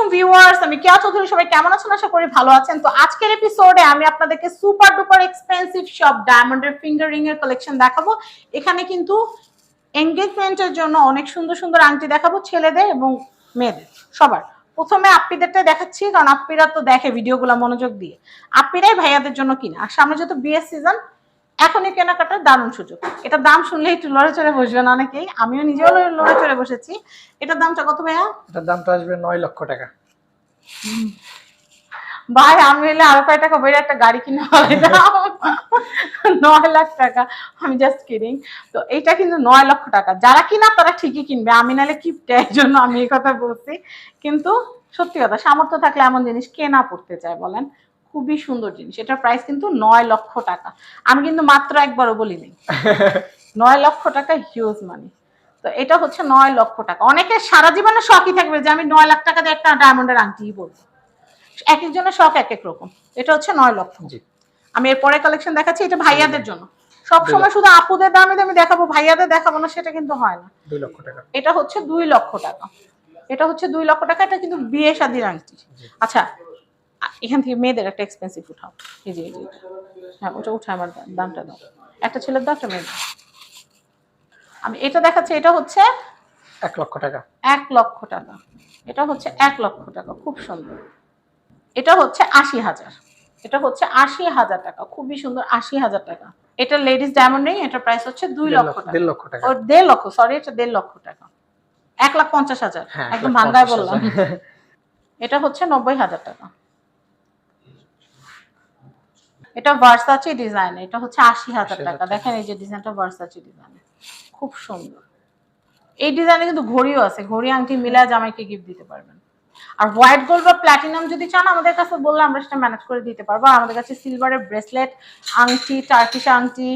আলাইকুম ভিউয়ার্স, আমি চৌধুরী, সবাই কেমন আছেন? আশা করি ভালো আছেন। তো আজকের এপিসোডে আমি আপনাদেরকে সুপার ডুপার এক্সপেন্সিভ সব ডায়মন্ডের ফিঙ্গার এর কালেকশন দেখাবো। এখানে কিন্তু জন্য অনেক সুন্দর সুন্দর আংটি দেখাবো, ছেলেদের এবং মেয়েদের, সবার। প্রথমে আপ্পিদেরটাই দেখাচ্ছি, কারণ আপ্পিরা তো দেখে ভিডিওগুলো মনোযোগ দিয়ে। আপ্পিরাই ভাইয়াদের জন্য কিনা। আর সামনে যত বিয়ের সিজন এখনই কেনাকাটার দারুণ সুযোগ। এটার দাম শুনলে একটু লড়ে চড়ে বসবেন অনেকেই। আমিও নিজেও লড়ে- চড়ে বসেছি। এটার দামটা কত ভাইয়া? এটার দামটা আসবে নয় লক্ষ টাকা। ভাই আমি হলে আরও কয় টাকা বেড়ে একটা গাড়ি কিনে নয় লাখ টাকা। আমি জাস্ট কিনিং তো এইটা কিন্তু নয় লক্ষ টাকা। যারা কিনা তারা ঠিকই কিনবে। আমি নাহলে কিপটে এই জন্য আমি এই কথা বলছি। কিন্তু সত্যি কথা সামর্থ্য থাকলে এমন জিনিস কেনা পড়তে চায় বলেন? খুবই সুন্দর জিনিস। এটার প্রাইস কিন্তু নয় লক্ষ টাকা। আমি কিন্তু মাত্র একবারও বলিনি। নয় লক্ষ টাকা হিউজ মানি তো এটা হচ্ছে নয় লক্ষ টাকা। অনেকে সারা জীবনে শখই থাকবে যে আমি নয় লাখ টাকা দিয়ে একটা ডায়মন্ডের আংটি পরবো। এক একজনের শখ এক এক রকম। এটা হচ্ছে নয় লক্ষ। জি। আমি এর পরে কালেকশন দেখাচ্ছি এটা ভাইয়াদের জন্য। সব সময় শুধু আপুদের দামে দামে দেখাবো ভাইয়াদের দেখাবো না সেটা কিন্তু হয় না। দুই লক্ষ টাকা। এটা হচ্ছে দুই লক্ষ টাকা। এটা হচ্ছে দুই লক্ষ টাকা এটা কিন্তু বিয়ে শাদির আংটি। আচ্ছা এখান থেকে মেয়েদের একটা এক্সপেন্সিভ উঠাও। এই যে এই যে হ্যাঁ ওটা উঠে আমার দামটা দাও। একটা ছেলের দাও একটা মেয়ের আমি এটা দেখাচ্ছি এটা হচ্ছে এক লক্ষ টাকা। এক লক্ষ টাকা। এটা হচ্ছে এক লক্ষ টাকা খুব সুন্দর। এটা হচ্ছে আশি হাজার। এটা হচ্ছে আশি হাজার টাকা খুবই সুন্দর আশি হাজার টাকা। এটা লেডিস ডায়মন্ড রিং এটা প্রাইস হচ্ছে দুই লক্ষ দেড় লক্ষ টাকা। ও দেড় লক্ষ সরি এটা দেড় লক্ষ টাকা। এক লাখ পঞ্চাশ হাজার হ্যাঁ একদম ভাঙ্গায় বললাম। এটা হচ্ছে নব্বই হাজার টাকা। এটা ভার্সাচি ডিজাইন এটা হচ্ছে আশি হাজার টাকা। দেখেন এই যে ডিজাইনটা ভার্সাচি ডিজাইন খুব সুন্দর। এই ডিজাইনে কিন্তু ঘড়িও আছে। ঘড়ি আংটি মিলা জামাইকে গিফট দিতে পারবেন। আর হোয়াইট গোল্ড বা প্ল্যাটিনাম যদি চান আমাদের কাছে বললে আমরা সেটা ম্যানেজ করে দিতে পারব। আর আমাদের কাছে সিলভারের ব্রেসলেট আংটি টার্কিশ আংটি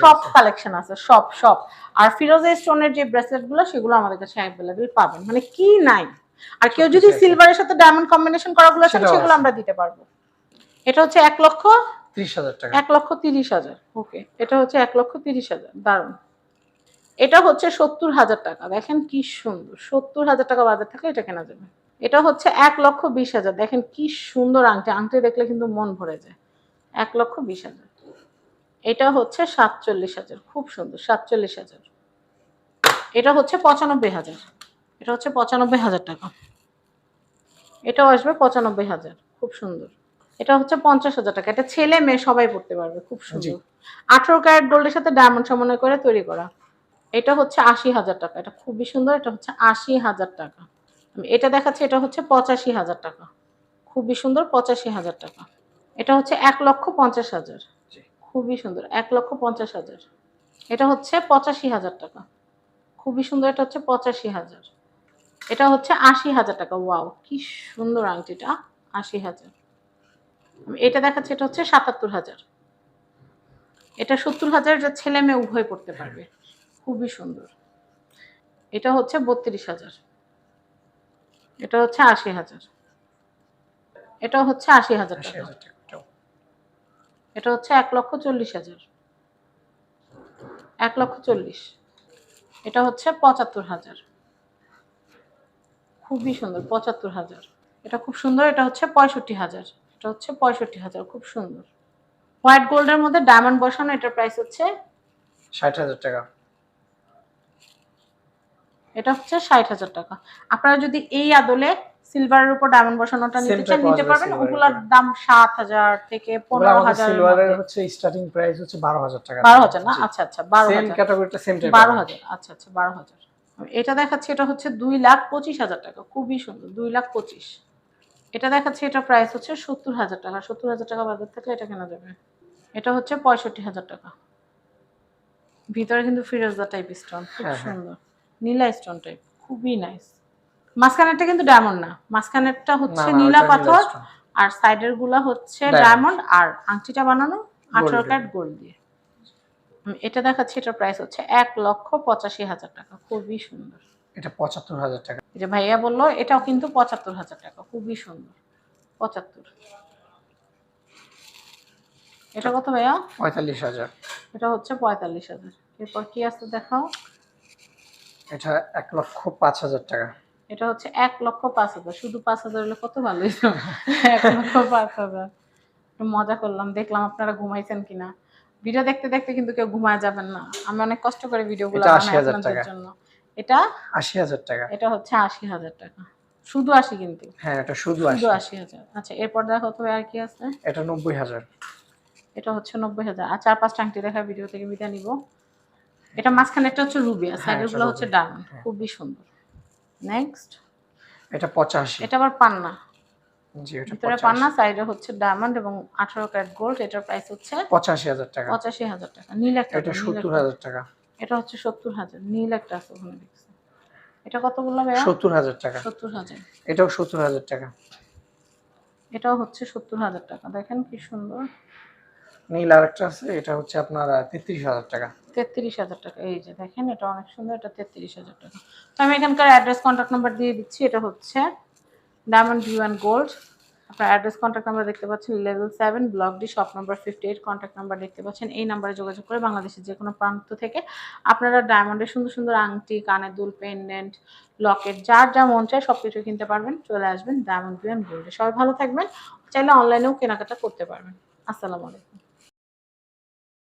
সব কালেকশন আছে সব সব। আর ফিরোজা স্টোনের যে ব্রেসলেটগুলো সেগুলো আমাদের কাছে অ্যাভেলেবেল পাবেন। মানে কি নাই? আর কেউ যদি সিলভারের সাথে ডায়মন্ড কম্বিনেশন করাগুলো সেগুলো আমরা দিতে পারব। এটা হচ্ছে এক লক্ষ এক লক্ষ তিরিশ হাজার। ওকে এটা হচ্ছে এক লক্ষ তিরিশ হাজার। দারুণ। এটা হচ্ছে সত্তর হাজার টাকা। দেখেন কি সুন্দর। সত্তর হাজার টাকা বাজার থাকলে এটা কেনা যাবে। এটা হচ্ছে এক লক্ষ বিশ হাজার। দেখেন কি সুন্দর আংটি। আংটি দেখলে কিন্তু মন ভরে যায়। এক লক্ষ বিশ হাজার। এটা হচ্ছে সাতচল্লিশ হাজার। খুব সুন্দর, সাতচল্লিশ হাজার। এটা হচ্ছে পঁচানব্বই হাজার। এটা হচ্ছে পঁচানব্বই হাজার টাকা। এটাও আসবে পঁচানব্বই হাজার। খুব সুন্দর। এটা হচ্ছে পঞ্চাশ হাজার টাকা। এটা ছেলে মেয়ে সবাই পড়তে পারবে খুব সুন্দর। আঠারো ক্যারেট গোল্ডের সাথে ডায়মন্ড সমন্বয় করে তৈরি করা। এটা হচ্ছে আশি হাজার টাকা এটা খুবই সুন্দর এটা হচ্ছে আশি হাজার টাকা। এটা দেখাচ্ছি এটা হচ্ছে পঁচাশি হাজার টাকা। খুবই সুন্দর পঁচাশি হাজার টাকা। এটা হচ্ছে এক লক্ষ পঞ্চাশ হাজার। খুবই সুন্দর এক লক্ষ পঞ্চাশ হাজার। এটা হচ্ছে পঁচাশি হাজার টাকা। খুবই সুন্দর এটা হচ্ছে পঁচাশি হাজার। এটা হচ্ছে আশি হাজার টাকা। ওয়াও কি সুন্দর আংটিটা আশি হাজার। এটা দেখাচ্ছি এটা হচ্ছে সাতাত্তর হাজার। এটা সত্তর হাজার যা ছেলে মেয়ে উভয় পড়তে পারবে। খুবই সুন্দর। এটা হচ্ছে বত্রিশ হাজার। এটা হচ্ছে আশি হাজার। এটা হচ্ছে আশি হাজার টাকা। এটা হচ্ছে এক লক্ষ চল্লিশ হাজার। এক লক্ষ চল্লিশ। এটা হচ্ছে পঁচাত্তর হাজার। খুবই সুন্দর পঁচাত্তর হাজার। এটা খুব সুন্দর এটা হচ্ছে পঁয়ষট্টি হাজার। এটা হচ্ছে পঁয়ষট্টি হাজার খুব সুন্দর। হোয়াইট গোল্ডের মধ্যে ডায়মন্ড বসানো এটার প্রাইস হচ্ছে ষাট হাজার টাকা। এটা হচ্ছে ষাট হাজার টাকা। আপনারা যদি এই আদলে সিলভারের উপর ডায়মন্ড বসানোটা নিতে চান নিতে পারবেন। ওগুলোর দাম সাত হাজার থেকে পনেরো হাজার সিলভারের হচ্ছে স্টার্টিং প্রাইস হচ্ছে বারো হাজার টাকা। বারো হাজার না? আচ্ছা আচ্ছা বারো হাজার। ক্যাটাগরিটা সেম টাইপ বারো হাজার আচ্ছা আচ্ছা বারো হাজার। এটা দেখাচ্ছে এটা হচ্ছে দুই লাখ পঁচিশ হাজার টাকা। খুবই সুন্দর দুই লাখ পঁচিশ। এটা দেখাচ্ছে এটা প্রাইস হচ্ছে সত্তর হাজার টাকা। সত্তর হাজার টাকা বাজার থাকলে এটা কেনা যাবে। এটা হচ্ছে পঁয়ষট্টি হাজার টাকা। ভিতরে কিন্তু ফিরোজা টাইপ স্টোন খুব হ্যাঁ, হ্যাঁ। সুন্দর। নীলা স্টোন টাইপ খুবই নাইস মাঝখানেরটা কিন্তু ডায়মন্ড না। মাঝখানেরটা হচ্ছে নীলা পাথর আর সাইডেরগুলা হচ্ছে ডায়মন্ড আর আংটিটা বানানো আঠারো। ক্যারেট গোল্ড দিয়ে। এটা দেখাচ্ছি এটার প্রাইস হচ্ছে এক লক্ষ পঁচাশি হাজার টাকা। খুবই সুন্দর। এটা পঁচাত্তর হাজার টাকা। যে ভাইয়া বলল এটাও কিন্তু পঁচাত্তর হাজার টাকা খুবই সুন্দর। পঁচাত্তর। এটা কত ভাইয়া? পঁয়তাল্লিশ হাজার। এটা হচ্ছে পঁয়তাল্লিশ হাজার। এরপর কি আছে দেখাও? এটা এক লক্ষ পাঁচ হাজার টাকা। এটা হচ্ছে এক লক্ষ পাঁচ হাজার। শুধু পাঁচ হাজার হলে কত ভালো এক লক্ষ পাঁচ হাজার। একটু মজা করলাম দেখলাম আপনারা ঘুমাইছেন কিনা। ভিডিও দেখতে দেখতে কিন্তু কেউ ঘুমায় যাবেন না। আমি অনেক কষ্ট করে ভিডিওগুলো এটা বানাই আপনাদের জন্য। এটা আশি হাজার টাকা। এটা হচ্ছে আশি হাজার টাকা। শুধু আশি কিন্তু। হ্যাঁ এটা শুধু শুধু আশি। হাজার। আচ্ছা এরপর দেখো তো আর কি আছে? এটা নব্বই হাজার। এটা হচ্ছে নব্বই হাজার। আর চার পাঁচটা আংটি দেখা ভিডিও থেকে বিদায় নিব। এটা মাঝখানে একটা হচ্ছে রুবি আর হ্যাঁ, সাইডেরগুলো এটা হচ্ছে। ডায়মন্ড। হ্যাঁ। খুবই সুন্দর। নেক্সট এটা পঁচাশি। এটা আবার পান্না। ভিতরে পান্না সাইডে হচ্ছে ডায়মন্ড এবং আঠারো ক্যারেট গোল্ড। এটার প্রাইস হচ্ছে পঁচাশি হাজার টাকা। পঁচাশি হাজার টাকা। নীল একটা এটা সত্তর হাজার টাকা। এটা হচ্ছে সত্তর হাজার নীল একটা আছে ওখানে দেখছি। এটা কত বললাম সত্তর হাজার টাকা। সত্তর হাজার। এটাও সত্তর হাজার টাকা। এটাও হচ্ছে সত্তর হাজার টাকা। দেখেন কি সুন্দর। নীল আরেকটা আছে এটা হচ্ছে আপনার তেত্রিশ হাজার টাকা। তেত্রিশ হাজার টাকা এই যে দেখেন এটা অনেক সুন্দর এটা তেত্রিশ হাজার টাকা। তো আমি এখানকার অ্যাড্রেস কন্ট্যাক্ট নাম্বার দিয়ে দিচ্ছি এটা হচ্ছে ডায়মন্ড ভিউ অ্যান্ড গোল্ড আপনার অ্যাড্রেস কন্ট্যাক্ট নাম্বার দেখতে পাচ্ছেন level seven block D shop number fifty eight contact number দেখতে পাচ্ছেন। এই নাম্বারে যোগাযোগ করে বাংলাদেশের যে কোনো প্রান্ত থেকে আপনারা ডায়মন্ডের সুন্দর সুন্দর আংটি কানের দুল পেন্ডেন্ট লকেট যার যা মন চায় সব কিছু কিনতে পারবেন। চলে আসবেন ডায়মন্ড বিএম গোল্ডে সবাই ভালো থাকবেন। চাইলে অনলাইনেও কেনাকাটা করতে পারবেন। আসসালামু আলাইকুম।